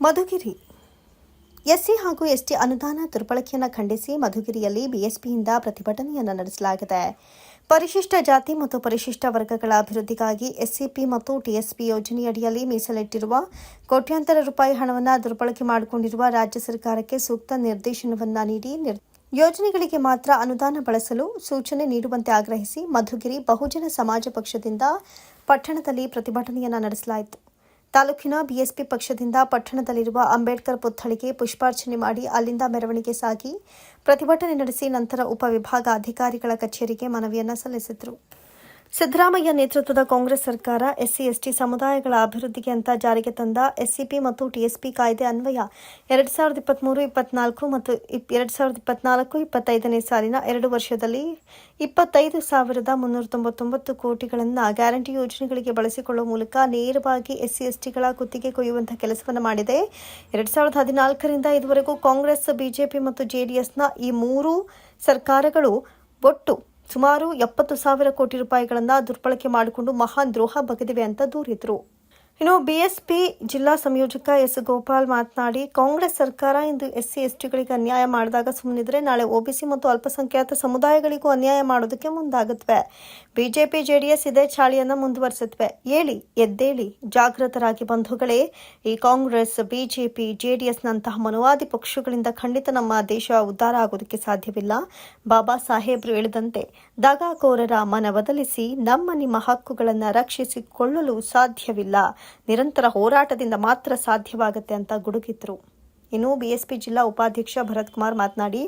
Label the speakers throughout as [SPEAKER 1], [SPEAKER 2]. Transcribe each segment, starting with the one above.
[SPEAKER 1] Madhugiri. SC ಹಾಗೂ ST ಅನುದಾನ ದುರ್ಬಳಕೆಯನ್ನು ಖಂಡಿಸಿ ಮಧುಗಿರಿಯಲ್ಲಿ ಬಿಎಸ್ಪಿಯಿಂದ ಪ್ರತಿಭಟನೆಯನ್ನು ನಡೆಸಲಾಗಿದೆ. ಪರಿಶಿಷ್ಟ ಜಾತಿ ಮತ್ತು ಪರಿಶಿಷ್ಟ ವರ್ಗಗಳ ಅಭಿವೃದ್ಧಿಗಾಗಿ ಎಸ್ಸಿಪಿ ಮತ್ತು ಟಿಎಸ್ಪಿ ಯೋಜನೆಯಡಿಯಲ್ಲಿ ಮೀಸಲಿಟ್ಟಿರುವ ಕೋಟ್ಯಾಂತರ ರೂಪಾಯಿ ಹಣವನ್ನು ದುರ್ಬಳಕೆ ಮಾಡಿಕೊಂಡಿರುವ ರಾಜ್ಯ ಸರ್ಕಾರಕ್ಕೆ ಸೂಕ್ತ ನಿರ್ದೇಶನವನ್ನು ನೀಡಿ ನಿರ್- ಯೋಜನೆಗಳಿಗೆ ಮಾತ್ರ ಅನುದಾನ ಬಳಸಲು ಸೂಚನೆ ನೀಡುವಂತೆ ಆಗ್ರಹಿಸಿ ಮಧುಗಿರಿ ಬಹುಜನ ಸಮಾಜ ಪಕ್ಷದಿಂದ ಪಟ್ಟಣದಲ್ಲಿ ಪ್ರತಿಭಟನೆಯನ್ನು ನಡೆಸಲಾಯಿತು. ತಾಲೂಕಿನ ಬಿಎಸ್ಪಿ ಪಕ್ಷದಿಂದ ಪಟ್ಟಣದಲ್ಲಿರುವ ಅಂಬೇಡ್ಕರ್ ಪುತ್ಥಳಿಗೆ ಪುಷ್ಪಾರ್ಚನೆ ಮಾಡಿ ಅಲ್ಲಿಂದ ಮೆರವಣಿಗೆ ಸಾಗಿ ಪ್ರತಿಭಟನೆ ನಡೆಸಿ ನಂತರ ಉಪವಿಭಾಗ ಅಧಿಕಾರಿಗಳ ಕಚೇರಿಗೆ ಮನವಿಯನ್ನು ಸಲ್ಲಿಸಿದರು. ಸಿದ್ದರಾಮಯ್ಯ ನೇತೃತ್ವದ ಕಾಂಗ್ರೆಸ್ ಸರ್ಕಾರ, ಎಸ್ಸಿ, ಎಸ್ಟಿ ಸಮುದಾಯಗಳ ಅಭಿವೃದ್ಧಿಗೆ ಅಂತ ಜಾರಿಗೆ ತಂದ ಎಸ್ಸಿಪಿ ಮತ್ತು ಟಿಎಸ್ಪಿ ಕಾಯ್ದೆ ಅನ್ವಯ ಎರಡ್ ಸಾವಿರದ ಇಪ್ಪತ್ಮೂರು, ಇಪ್ಪತ್ನಾಲ್ಕು ಮತ್ತು ಎರಡ್ ಸಾವಿರದ ಇಪ್ಪತ್ನಾಲ್ಕು, ಇಪ್ಪತ್ತೈದನೇ ಸಾಲಿನ ಎರಡು ವರ್ಷದಲ್ಲಿ ಇಪ್ಪತ್ತೈದು ಸಾವಿರದ ಮುನ್ನೂರ ತೊಂಬತ್ತೊಂಬತ್ತು ಕೋಟಿಗಳನ್ನು ಗ್ಯಾರಂಟಿ ಯೋಜನೆಗಳಿಗೆ ಬಳಸಿಕೊಳ್ಳುವ ಮೂಲಕ ನೇರವಾಗಿ ಎಸ್ಸಿ, ಎಸ್ಟಿಗಳ ಕುತ್ತಿಗೆ ಕೊಯ್ಯುವಂತಹ ಕೆಲಸವನ್ನು ಮಾಡಿದೆ. ಎರಡ್ ಸಾವಿರದ ಹದಿನಾಲ್ಕರಿಂದ ಇದುವರೆಗೂ ಕಾಂಗ್ರೆಸ್, ಬಿಜೆಪಿ ಮತ್ತು ಜೆಡಿಎಸ್ನ ಈ ಮೂರು ಸರ್ಕಾರಗಳು ಒಟ್ಟು ಸುಮಾರು ಎಪ್ಪತ್ತು ಸಾವಿರ ಕೋಟಿ ರೂಪಾಯಿಗಳನ್ನು ದುರ್ಬಳಕೆ ಮಾಡಿಕೊಂಡು ಮಹಾನ್ ದ್ರೋಹ ಬಗೆದಿವೆ ಅಂತ ದೂರಿದ್ರು. ಇನ್ನು ಬಿಎಸ್ಪಿ ಜಿಲ್ಲಾ ಸಂಯೋಜಕ ಎಸ್ ಗೋಪಾಲ್ ಮಾತನಾಡಿ, ಕಾಂಗ್ರೆಸ್ ಸರ್ಕಾರ ಇಂದು ಎಸ್ಸಿ ಟಿಗಳಿಗೆ ಅನ್ಯಾಯ ಮಾಡಿದಾಗ ಸುಮ್ಮನಿದ್ರೆ ನಾಳೆ ಒಬಿಸಿ ಮತ್ತು ಅಲ್ಪಸಂಖ್ಯಾತ ಸಮುದಾಯಗಳಿಗೂ ಅನ್ಯಾಯ ಮಾಡೋದಕ್ಕೆ ಮುಂದಾಗುತ್ತವೆ ಬಿಜೆಪಿ, ಜೆಡಿಎಸ್ ಇದೇ ಚಾಳಿಯನ್ನ ಮುಂದುವರಿಸುತ್ತವೆ ಹೇಳಿ ಎದ್ದೇಳಿ, ಜಾಗೃತರಾಗಿ ಬಂಧುಗಳೇ, ಈ ಕಾಂಗ್ರೆಸ್, ಬಿಜೆಪಿ, ಜೆಡಿಎಸ್ನಂತಹ ಮನುವಾದಿ ಪಕ್ಷಗಳಿಂದ ಖಂಡಿತ ನಮ್ಮ ದೇಶ ಉದ್ಧಾರ ಆಗೋದಕ್ಕೆ ಸಾಧ್ಯವಿಲ್ಲ. ಬಾಬಾ ಸಾಹೇಬ್ರು ಹೇಳಿದಂತೆ, ದಗಾಕೋರರ ಮನವೊದಲಿಸಿ ನಮ್ಮ ನಿಮ್ಮ ಹಕ್ಕುಗಳನ್ನು ರಕ್ಷಿಸಿಕೊಳ್ಳಲು ಸಾಧ್ಯವಿಲ್ಲ. ನಿರಂತರ ಹೋರಾಟದಿಂದ ಮಾತ್ರ ಸಾಧ್ಯವಾಗುತ್ತೆ ಅಂತ ಗುಡುಗಿದ್ರು. ಇನ್ನು ಬಿಎಸ್ಪಿ ಜಿಲ್ಲಾ ಉಪಾಧ್ಯಕ್ಷ ಭರತ್ ಕುಮಾರ್ ಮಾತನಾಡಿ,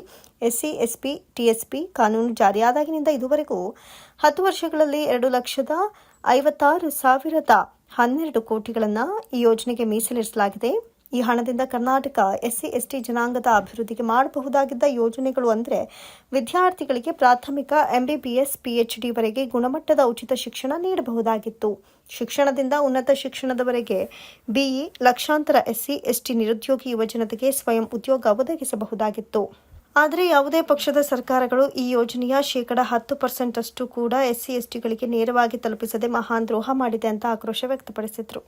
[SPEAKER 1] ಎಸ್ಸಿ, ಎಸ್ಪಿ, ಟಿಎಸ್ಪಿ ಕಾನೂನು ಜಾರಿಯಾದಾಗಿನಿಂದ ಇದುವರೆಗೂ ಹತ್ತು ವರ್ಷಗಳಲ್ಲಿ ಎರಡು ಲಕ್ಷದ ಐವತ್ತಾರು ಸಾವಿರದ ಹನ್ನೆರಡು ಕೋಟಿಗಳನ್ನು ಈ ಯೋಜನೆಗೆ ಮೀಸಲಿರಿಸಲಾಗಿದೆ. ಈ ಹಣದಿಂದ ಕರ್ನಾಟಕ ಎಸ್ಸಿ, ಎಸ್ಟಿ ಜನಾಂಗದ ಅಭಿವೃದ್ಧಿಗೆ ಮಾಡಬಹುದಾಗಿದ್ದ ಯೋಜನೆಗಳು ಅಂದರೆ ವಿದ್ಯಾರ್ಥಿಗಳಿಗೆ ಪ್ರಾಥಮಿಕ, ಎಂಬಿಬಿಎಸ್ ಪಿಎಚ್ಡಿವರೆಗೆ ಗುಣಮಟ್ಟದ ಉಚಿತ ಶಿಕ್ಷಣ ನೀಡಬಹುದಾಗಿತ್ತು. ಶಿಕ್ಷಣದಿಂದ ಉನ್ನತ ಶಿಕ್ಷಣದವರೆಗೆ ಬಿಇ, ಲಕ್ಷಾಂತರ ಎಸ್ಸಿ, ಎಸ್ಟಿ ನಿರುದ್ಯೋಗಿ ಯುವಜನತೆಗೆ ಸ್ವಯಂ ಉದ್ಯೋಗ ಒದಗಿಸಬಹುದಾಗಿತ್ತು. ಆದರೆ ಯಾವುದೇ ಪಕ್ಷದ ಸರ್ಕಾರಗಳು ಈ ಯೋಜನೆಯ ಶೇಕಡ ಹತ್ತು ಪರ್ಸೆಂಟ್ ಅಷ್ಟು ಕೂಡ ಎಸ್ಸಿ, ಎಸ್ಟಿಗಳಿಗೆ ನೇರವಾಗಿ ತಲುಪಿಸದೆ ಮಹಾನ್ ದ್ರೋಹ ಮಾಡಿದೆ ಅಂತ ಆಕ್ರೋಶ ವ್ಯಕ್ತಪಡಿಸಿದರು.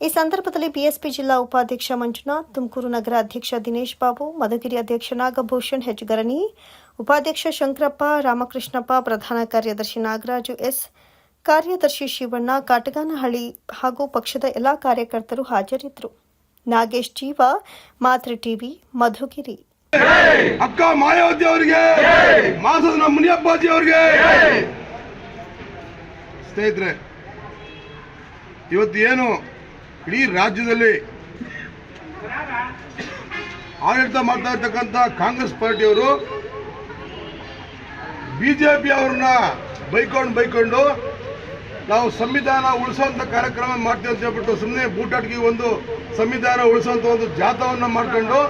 [SPEAKER 1] ಈ ಸಂದರ್ಭದಲ್ಲಿ ಬಿಎಸ್ಪಿ ಜಿಲ್ಲಾ ಉಪಾಧ್ಯಕ್ಷ ಮಂಜುನಾಥ್, ತುಮಕೂರು ನಗರ ಅಧ್ಯಕ್ಷ ದಿನೇಶ್ ಬಾಬು, ಮಧುಗಿರಿ ಅಧ್ಯಕ್ಷ ನಾಗಭೂಷಣ್, ಹೆಚ್ ಗರಣಿ, ಉಪಾಧ್ಯಕ್ಷ ಶಂಕರಪ್ಪ, ರಾಮಕೃಷ್ಣಪ್ಪ, ಪ್ರಧಾನ ಕಾರ್ಯದರ್ಶಿ ನಾಗರಾಜು ಎಸ್ ಕಾರ್ಯದರ್ಶಿ ಶಿವಣ್ಣ, ಕಾಟಗಾನಹಳ್ಳಿ ಹಾಗೂ ಪಕ್ಷದ ಎಲ್ಲಾ ಕಾರ್ಯಕರ್ತರು ಹಾಜರಿದ್ದರು. ನಾಗೇಶ್ ಜೀವ ಮಾತೃ ಟಿವಿ, ಮಧುಗಿರಿ.
[SPEAKER 2] ಅಕ್ಕ ಮಾಯಾವತಿ ಅವರಿಗೆ, ಮಾಸದ ಮುನಿಯಪ್ಪಾಜಿ ಅವರಿಗೆ. ಸ್ನೇಹಿತರೆ ಇವತ್ತು ಏನು ಇಡೀ ರಾಜ್ಯದಲ್ಲಿ ಆಡಳಿತ ಮಾಡ್ತಾ ಇರ್ತಕ್ಕಂಥ ಕಾಂಗ್ರೆಸ್ ಪಾರ್ಟಿಯವರು, ಬಿಜೆಪಿ ಅವ್ರನ್ನ ಬೈಕೊಂಡು ಬೈಕೊಂಡು ನಾವು ಸಂವಿಧಾನ ಉಳಿಸುವಂತ ಕಾರ್ಯಕ್ರಮ ಮಾಡ್ತೀವಿ ಅಂತ ಹೇಳ್ಬಿಟ್ಟು ಸುಮ್ಮನೆ ಬೂಟಾಟಿಗೆ ಒಂದು ಸಂವಿಧಾನ ಉಳಿಸುವಂತ ಒಂದು ಜಾಥವನ್ನ ಮಾಡ್ಕೊಂಡು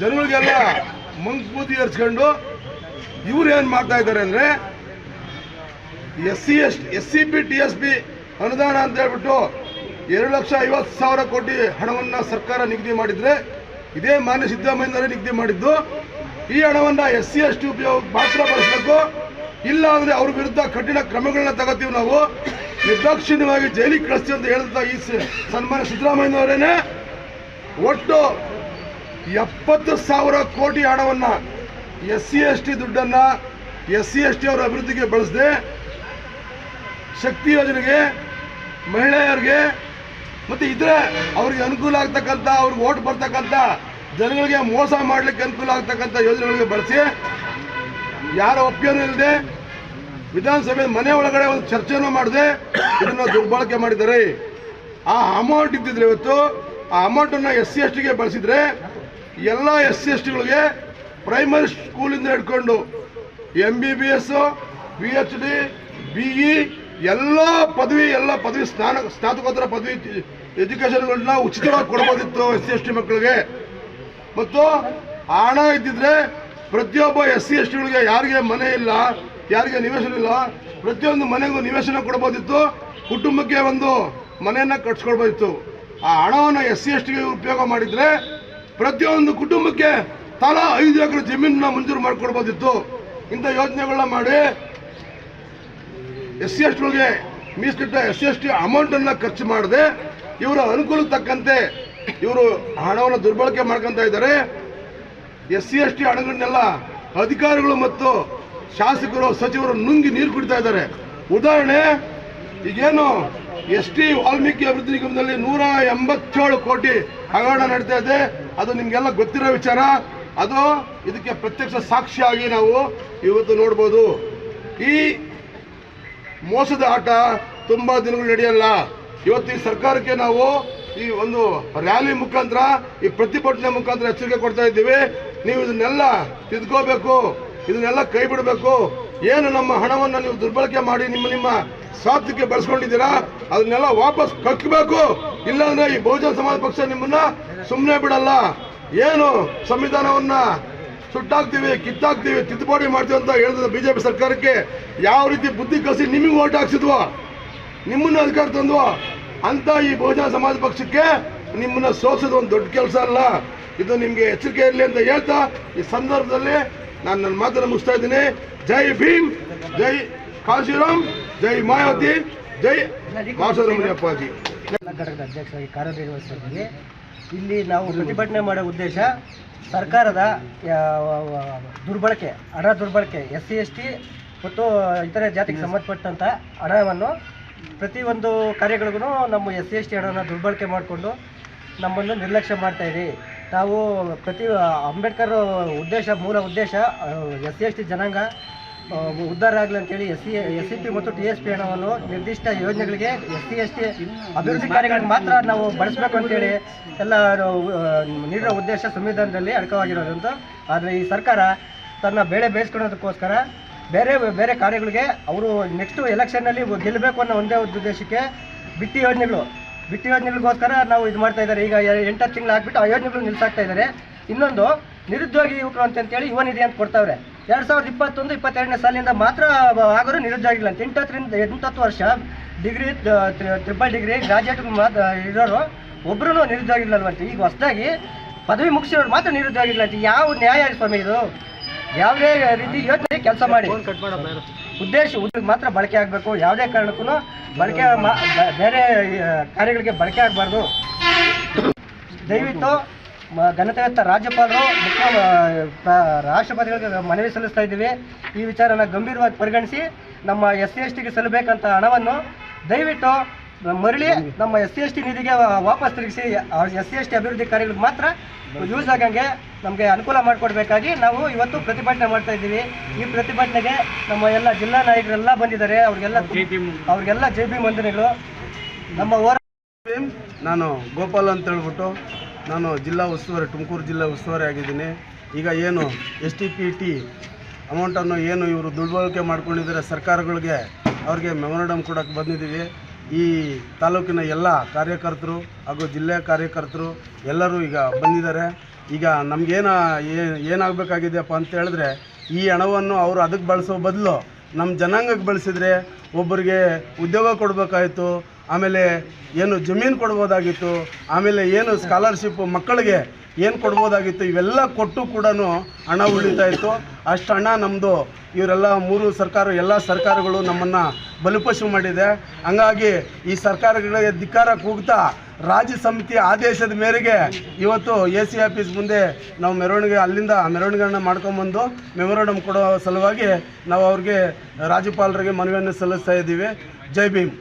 [SPEAKER 2] ಜನಗಳಿಗೆಲ್ಲ ಮಂಕ್ಬೂದಿ ಏರ್ಸ್ಕೊಂಡು ಇವ್ರು ಏನು ಮಾಡ್ತಾ ಇದ್ದಾರೆ ಅಂದ್ರೆ S C S S C B T S B ಅನುದಾನ ಅಂತ ಹೇಳ್ಬಿಟ್ಟು ಎರಡು ಲಕ್ಷ ಐವತ್ತು ಸಾವಿರ ಕೋಟಿ ಹಣವನ್ನ ಸರ್ಕಾರ ನಿಗದಿ ಮಾಡಿದ್ರೆ, ಇದೇ ಮಾನ್ಯ ಸಿದ್ದರಾಮಯ್ಯನವರೇ ನಿಗದಿ ಮಾಡಿದ್ದು, ಈ ಹಣವನ್ನ ಎಸ್ ಸಿ ಎಸ್ ಟಿ ಉಪಯೋಗ ಮಾತ್ರ ಬಳಸಬೇಕು. ಇಲ್ಲ ಅಂದ್ರೆ ಅವ್ರ ವಿರುದ್ಧ ಕಠಿಣ ಕ್ರಮಗಳನ್ನ ತಗೋತೀವಿ ನಾವು. ನಿರ್ದಾಕ್ಷಿಣ್ಯವಾಗಿ ಜೈಲಿಗೆ ಕಳಿಸ್ತೀವಿ ಅಂತ ಹೇಳಿದ ಈ ಸನ್ಮಾನ ಸನ್ಮಾನ್ಯ ಸಿದ್ದರಾಮಯ್ಯನವರೇನೆ, ಒಟ್ಟು ಎಪ್ಪತ್ತು ಸಾವಿರ ಕೋಟಿ ಹಣವನ್ನ ಎಸ್ ಸಿ ಎಸ್ ಟಿ ದುಡ್ಡನ್ನ ಎಸ್ ಸಿ ಎಸ್ ಟಿ ಅವರ ಅಭಿವೃದ್ಧಿಗೆ ಬಳಸದೆ ಶಕ್ತಿ ಯೋಜನೆಗೆ, ಮಹಿಳೆಯರಿಗೆ ಮತ್ತು ಇದ್ರೆ ಅವ್ರಿಗೆ ಅನುಕೂಲ ಆಗ್ತಕ್ಕಂಥ ಅವ್ರಿಗೆ ಓಟ್ ಬರ್ತಕ್ಕಂಥ ಜನಗಳಿಗೆ ಮೋಸ ಮಾಡ್ಲಿಕ್ಕೆ ಅನುಕೂಲ ಆಗ್ತಕ್ಕಂಥ ಯೋಜನೆಗಳಿಗೆ ಬಳಸಿ ಯಾರ ಒಪ್ಪಿಗೆ ಇಲ್ಲದೆ ವಿಧಾನಸಭೆ ಮನೆ ಒಳಗಡೆ ಒಂದು ಚರ್ಚೆನೂ ಮಾಡದೆ, ಇದನ್ನ ದುರ್ಬಳಕೆ ಮಾಡಿದ್ದಾರೆ. ಆ ಅಮೌಂಟ್ ಇದ್ದಿದ್ರೆ ಇವತ್ತು, ಆ ಅಮೌಂಟನ್ನು ಎಸ್ ಸಿ ಎಸ್ ಟಿಗೆ ಬಳಸಿದ್ರೆ, ಎಲ್ಲ ಎಸ್ ಸಿ ಎಸ್ ಟಿಗಳಿಗೆ ಪ್ರೈಮರಿ ಸ್ಕೂಲಿಂದ ಹಿಡ್ಕೊಂಡು M B B S B H D B E ಎಲ್ಲ ಪದವಿ ಎಲ್ಲ ಪದವಿ ಸ್ನಾನ, ಸ್ನಾತಕೋತ್ತರ ಪದವಿ ಎಜುಕೇಷನ್ಗಳನ್ನ ಉಚಿತವಾಗಿ ಕೊಡ್ಬೋದಿತ್ತು ಎಸ್ ಸಿ ಎಸ್ ಟಿ ಮಕ್ಕಳಿಗೆ. ಮತ್ತು ಹಣ ಇದ್ದಿದ್ರೆ ಪ್ರತಿಯೊಬ್ಬ ಎಸ್ ಸಿ ಎಸ್ ಟಿಗಳಿಗೆ ಯಾರಿಗೆ ಮನೆ ಇಲ್ಲ ಯಾರಿಗೆ ನಿವೇಶನ ಇಲ್ಲ? ಪ್ರತಿಯೊಂದು ಮನೆಗೂ ನಿವೇಶನ ಕೊಡ್ಬೋದಿತ್ತು. ಕುಟುಂಬಕ್ಕೆ ಒಂದು ಮನೆಯನ್ನ ಕಟ್ಸ್ಕೊಳ್ಬೋದಿತ್ತು. ಆ ಹಣವನ್ನು ಎಸ್ ಸಿ ಎಸ್ ಟಿಗೆ ಉಪಯೋಗ ಮಾಡಿದ್ರೆ ಪ್ರತಿಯೊಂದು ಕುಟುಂಬಕ್ಕೆ ತಲಾ ಐದು ಎಕರೆ ಜಮೀನನ್ನ ಮಂಜೂರು ಮಾಡಿಕೊಡ್ಬೋದಿತ್ತು. ಇಂಥ ಯೋಜನೆಗಳನ್ನ ಮಾಡಿ ಎಸ್ ಸಿ ಎಸ್ ಟಿಗಳಿಗೆ ಮೀಸಲಿಟ್ಟ ಎಸ್ ಸಿ ಎಸ್ ಟಿ ಅಮೌಂಟನ್ನು ಖರ್ಚು ಮಾಡದೆ ಇವರ ಅನುಕೂಲಕ್ಕೆ ತಕ್ಕಂತೆ ಇವರು ಹಣವನ್ನು ದುರ್ಬಳಕೆ ಮಾಡ್ಕೊತ ಇದ್ದಾರೆ. ಎಸ್ ಸಿ ಎಸ್ ಟಿ ಹಣಗಳನ್ನೆಲ್ಲ ಅಧಿಕಾರಿಗಳು ಮತ್ತು ಶಾಸಕರು, ಸಚಿವರು ನುಂಗಿ ನೀರು ಕುಡಿತಾ ಇದ್ದಾರೆ. ಉದಾಹರಣೆ, ಈಗೇನು ಎಸ್ ಟಿ ವಾಲ್ಮೀಕಿ ಅಭಿವೃದ್ಧಿ ನಿಗಮದಲ್ಲಿ ನೂರ ಎಂಬತ್ತೇಳು ಕೋಟಿ ಹಗರಣ ನಡೀತಾ ಇದೆ. ಅದು ನಿಮಗೆಲ್ಲ ಗೊತ್ತಿರೋ ವಿಚಾರ. ಅದು ಇದಕ್ಕೆ ಪ್ರತ್ಯಕ್ಷ ಸಾಕ್ಷಿಯಾಗಿ ನಾವು ಇವತ್ತು ನೋಡ್ಬೋದು. ಈ ಮೋಸದ ಆಟ ತುಂಬಾ ದಿನಗಳು ನಡೆಯಲ್ಲ. ಇವತ್ತು ಈ ಸರ್ಕಾರಕ್ಕೆ ನಾವು ಈ ಒಂದು ರ್ಯಾಲಿ ಮುಖಾಂತರ, ಈ ಪ್ರತಿಭಟನೆ ಮುಖಾಂತರ ಎಚ್ಚರಿಕೆ ಕೊಡ್ತಾ ಇದ್ದೀವಿ. ನೀವು ಇದನ್ನೆಲ್ಲ ತಿದ್ಕೋಬೇಕು. ಇದನ್ನೆಲ್ಲ ಕೈ ಬಿಡಬೇಕು. ಏನು ನಮ್ಮ ಹಣವನ್ನು ನೀವು ದುರ್ಬಳಕೆ ಮಾಡಿ ನಿಮ್ಮ ನಿಮ್ಮ ಸ್ವಾರ್ಥಕ್ಕೆ ಬಳಸ್ಕೊಂಡಿದ್ದೀರಾ? ಅದನ್ನೆಲ್ಲ ವಾಪಸ್ ಕಕ್ಕಬೇಕು ಇಲ್ಲಾಂದ್ರೆ ಈ ಬಹುಜನ ಸಮಾಜ ಪಕ್ಷ ನಿಮ್ಮನ್ನ ಸುಮ್ಮನೆ ಬಿಡಲ್ಲ. ಏನು ಸಂವಿಧಾನವನ್ನ ಸುಟ್ಟಾಕ್ತೀವಿ, ಕಿತ್ತಾಕ್ತೀವಿ, ತಿದ್ದುಪಾಡಿ ಮಾಡ್ತೀವಿ ಅಂತ ಹೇಳಿದ ಬಿಜೆಪಿ ಸರ್ಕಾರಕ್ಕೆ ಯಾವ ರೀತಿ ಬುದ್ಧಿ ಕಲಿಸಿ ನಿಮಗೆ ಓಟ್ ಹಾಕ್ಸಿದ್ವೋ, ನಿಮ್ಮನ್ನ ಅಧಿಕಾರ ತಂದ್ವೋ, ಅಂತ ಈ ಬಹುಜನ ಸಮಾಜ ಪಕ್ಷಕ್ಕೆ ನಿಮ್ಮನ್ನ ಸೋಸೋದು ಒಂದು ದೊಡ್ಡ ಕೆಲಸ ಅಲ್ಲ. ಇದು ನಿಮಗೆ ಎಚ್ಚರಿಕೆ ಇರಲಿ ಅಂತ ಹೇಳ್ತಾ ಈ ಸಂದರ್ಭದಲ್ಲಿ ನಾನು ನನ್ನ ಮಾತನ್ನು ಮುಗಿಸ್ತಾ ಇದ್ದೀನಿ. ಜೈ ಭೀಮ್, ಜೈ ಕಾಶಿರಾಮ್, ಜೈ ಮಾಯಾವತಿ, ಜೈ ಮಾಸುರಮಣಿ ಅಪ್ಪಾಜಿ
[SPEAKER 3] ಅಧ್ಯಕ್ಷರಾಗಿ ಕಾರ್ಯನಿರ್ವಹಿಸಿದ್ದೀವಿ ಇಲ್ಲಿ ನಾವು ಪ್ರತಿಭಟನೆ ಮಾಡೋ ಉದ್ದೇಶ ಸರ್ಕಾರದ ದುರ್ಬಳಕೆ, ಹಣ ದುರ್ಬಳಕೆ, ಎಸ್ ಸಿ, ಎಸ್ ಟಿ ಮತ್ತು ಇತರೆ ಜಾತಿಗೆ ಸಂಬಂಧಪಟ್ಟಂಥ ಹಣವನ್ನು ಪ್ರತಿಯೊಂದು ಕಾರ್ಯಗಳಿಗೂ ನಮ್ಮ ಎಸ್ ಸಿ, ಎಸ್ ಟಿ ಹಣನ ದುರ್ಬಳಕೆ ಮಾಡಿಕೊಂಡು ನಮ್ಮನ್ನು ನಿರ್ಲಕ್ಷ್ಯ ಮಾಡ್ತಾ ನಾವು ಪ್ರತಿ ಅಂಬೇಡ್ಕರ್ ಉದ್ದೇಶ ಮೂಲ ಉದ್ದೇಶ ಎಸ್ ಸಿ ಎಸ್ ಟಿ ಜನಾಂಗ ಉದ್ಧಾರ ಆಗಲಿ ಅಂತೇಳಿ S C S C P ಮತ್ತು ಟಿ ಎಸ್ ಪಿ ಹಣವನ್ನು ನಿರ್ದಿಷ್ಟ ಯೋಜನೆಗಳಿಗೆ ಎಸ್ ಸಿ ಎಸ್ ಟಿ ಅಭಿವೃದ್ಧಿ ಕಾರ್ಯಗಳಿಗೆ ಮಾತ್ರ ನಾವು ಬಳಸಬೇಕು ಅಂತೇಳಿ ಎಲ್ಲ ನೀಡಿರೋ ಉದ್ದೇಶ ಸಂವಿಧಾನದಲ್ಲಿ ಅಡಕವಾಗಿರೋದಂತ ಆದರೆ ಈ ಸರ್ಕಾರ ತನ್ನ ಬೇಳೆ ಬೇಯಿಸ್ಕೊಳ್ಳೋದಕ್ಕೋಸ್ಕರ ಬೇರೆ ಬೇರೆ ಕಾರ್ಯಗಳಿಗೆ ಅವರು ನೆಕ್ಸ್ಟು ಎಲೆಕ್ಷನ್ನಲ್ಲಿ ಗೆಲ್ಲಬೇಕು ಅನ್ನೋ ಒಂದೇ ಒಂದು ಉದ್ದೇಶಕ್ಕೆ ಬಿಟ್ಟಿ ಯೋಜನೆಗಳು. ಬಿಟ್ಟಿ ಯೋಜನೆಗಳಿಗೋಸ್ಕರ ನಾವು ಇದು ಮಾಡ್ತಾ ಇದ್ದಾರೆ. ಈಗ ಎಂಟತ್ತು ತಿಂಗಳು ಹಾಕ್ಬಿಟ್ಟು ಆ ಯೋಜನೆಗಳು ನಿಲ್ಸಾಕ್ತಾ ಇದ್ದಾರೆ. ಇನ್ನೊಂದು, ನಿರುದ್ಯೋಗಿ ಯುವಕರು ಅಂತ ಅಂತೇಳಿ ಯುವ ನಿಧಿ ಅಂತ ಕೊಡ್ತಾವ್ರೆ. ಎರಡು ಸಾವಿರದ ಇಪ್ಪತ್ತೊಂದು, ಇಪ್ಪತ್ತೆರಡನೇ ಸಾಲಿನಿಂದ ಮಾತ್ರ ಆಗೋರು ನಿರುದ್ಯೋಗಿಗಳು ಅಂತ. ಎಂಟತ್ತರಿಂದ ಎಂಟತ್ತು ವರ್ಷ ಡಿಗ್ರಿ ತ್ರಿಬಲ್ ಡಿಗ್ರಿ ಗ್ರಾಜುಯೇಟ್ ಮಾತ್ರ ಇರೋರು ಒಬ್ಬರೂ ನಿರುದ್ಯೋಗಿಗಳಲ್ವಂತೆ ಈಗ ಹೊಸದಾಗಿ ಪದವಿ ಮುಗಿಸಿರೋರು ಮಾತ್ರ ನಿರುದ್ಯೋಗಿಗಳಂತೆ. ಯಾವ ನ್ಯಾಯ ಸ್ವಾಮಿ ಇದು? ಯಾವುದೇ ರೀತಿ ಯೋಚನೆ ಕೆಲಸ ಮಾಡಿ. ಉದ್ದೇಶ ಉದ್ಯೋಗ ಮಾತ್ರ ಬಳಕೆ ಆಗಬೇಕು. ಯಾವುದೇ ಕಾರಣಕ್ಕೂ ಬಳಕೆ ಬೇರೆ ಕಾರ್ಯಗಳಿಗೆ ಬಳಕೆ ಆಗಬಾರ್ದು. ದಯವಿಟ್ಟು ಘನತೆಯತ್ತ ರಾಜ್ಯಪಾಲರು, ಮುಖ್ಯ ರಾಷ್ಟ್ರಪತಿಗಳಿಗೆ ಮನವಿ ಸಲ್ಲಿಸ್ತಾ ಇದ್ದೀವಿ. ಈ ವಿಚಾರನ ಗಂಭೀರವಾಗಿ ಪರಿಗಣಿಸಿ ನಮ್ಮ ಎಸ್ ಸಿ ಎಸ್ ಟಿಗೆ ಸಲ್ಲಬೇಕಂತ ಹಣವನ್ನು ದಯವಿಟ್ಟು ಮರಳಿ ನಮ್ಮ ಎಸ್ ಸಿ ಎಸ್ ಟಿ ನಿಧಿಗೆ ವಾಪಸ್ ತಿರುಗಿಸಿ ಎಸ್ ಸಿ ಎಸ್ ಟಿ ಅಭಿವೃದ್ಧಿ ಕಾರ್ಯಗಳಿಗೆ ಮಾತ್ರ ಯೂಸ್ ಆಗಂಗೆ ನಮಗೆ ಅನುಕೂಲ ಮಾಡಿಕೊಡ್ಬೇಕಾಗಿ ನಾವು ಇವತ್ತು ಪ್ರತಿಭಟನೆ ಮಾಡ್ತಾ ಇದ್ದೀವಿ. ಈ ಪ್ರತಿಭಟನೆಗೆ ನಮ್ಮ ಎಲ್ಲ ಜಿಲ್ಲಾ ನಾಯಕರೆಲ್ಲ ಬಂದಿದ್ದಾರೆ. ಅವ್ರಿಗೆಲ್ಲ ಅವ್ರಿಗೆಲ್ಲ ಜೆ ಬಿ ಮಂದಿರಗಳು ನಮ್ಮ
[SPEAKER 4] ನಾನು ಗೋಪಾಲ್ ಅಂತ ಹೇಳ್ಬಿಟ್ಟು ನಾನು ಜಿಲ್ಲಾ ಉಸ್ತುವಾರಿ ತುಮಕೂರು ಜಿಲ್ಲಾ ಉಸ್ತುವಾರಿ ಆಗಿದ್ದೀನಿ. ಈಗ ಏನು ಎಸ್ ಟಿ ಪಿ ಟಿ ಅಮೌಂಟನ್ನು ಏನು ಇವರು ದುರ್ಬಳಕೆ ಮಾಡ್ಕೊಂಡಿದ್ದಾರೆ ಸರ್ಕಾರಗಳಿಗೆ ಅವ್ರಿಗೆ ಮೆಮೊರಂಡಮ್ ಕೊಡೋಕ್ಕೆ ಬಂದಿದ್ದೀವಿ. ಈ ತಾಲೂಕಿನ ಎಲ್ಲ ಕಾರ್ಯಕರ್ತರು ಹಾಗೂ ಜಿಲ್ಲೆಯ ಕಾರ್ಯಕರ್ತರು ಎಲ್ಲರೂ ಈಗ ಬಂದಿದ್ದಾರೆ. ಈಗ ನಮಗೇನು ಏನಾಗಬೇಕಾಗಿದೆಯಪ್ಪ ಅಂತ ಹೇಳಿದ್ರೆ, ಈ ಹಣವನ್ನು ಅವರು ಅದಕ್ಕೆ ಬಳಸೋ ಬದಲು ನಮ್ಮ ಜನಾಂಗಕ್ಕೆ ಬಳಸಿದರೆ ಒಬ್ಬರಿಗೆ ಉದ್ಯೋಗ ಕೊಡಬೇಕಾಯಿತು, ಆಮೇಲೆ ಏನು ಜಮೀನು ಕೊಡ್ಬೋದಾಗಿತ್ತು, ಆಮೇಲೆ ಏನು ಸ್ಕಾಲರ್ಶಿಪ್ ಮಕ್ಕಳಿಗೆ ಏನು ಕೊಡ್ಬೋದಾಗಿತ್ತು, ಇವೆಲ್ಲ ಕೊಟ್ಟು ಕೂಡ ಹಣ ಉಳಿತಾ ಇತ್ತು ಅಷ್ಟು ಹಣ ನಮ್ಮದು ಇವರೆಲ್ಲ ಮೂರು ಸರ್ಕಾರ, ಎಲ್ಲ ಸರ್ಕಾರಗಳು ನಮ್ಮನ್ನು ಬಲಿಪಶು ಮಾಡಿದೆ. ಹಂಗಾಗಿ ಈ ಸರ್ಕಾರಗಳಿಗೆ ಧಿಕ್ಕಾರ ಕೂಗ್ತಾ ರಾಜ್ಯ ಸಮಿತಿ ಆದೇಶದ ಮೇರೆಗೆ ಇವತ್ತು ಎ ಸಿ ಆಫೀಸ್ ಮುಂದೆ ನಾವು ಮೆರವಣಿಗೆ, ಅಲ್ಲಿಂದ ಮೆರವಣಿಗೆಗಳನ್ನ ಮಾಡ್ಕೊಂಬಂದು ಮೆಮೊರಂಡಮ್ ಕೊಡೋ ಸಲುವಾಗಿ ನಾವು ಅವ್ರಿಗೆ ರಾಜ್ಯಪಾಲರಿಗೆ ಮನವಿಯನ್ನು ಸಲ್ಲಿಸ್ತಾ ಇದ್ದೀವಿ. ಜೈ ಭೀಮ್.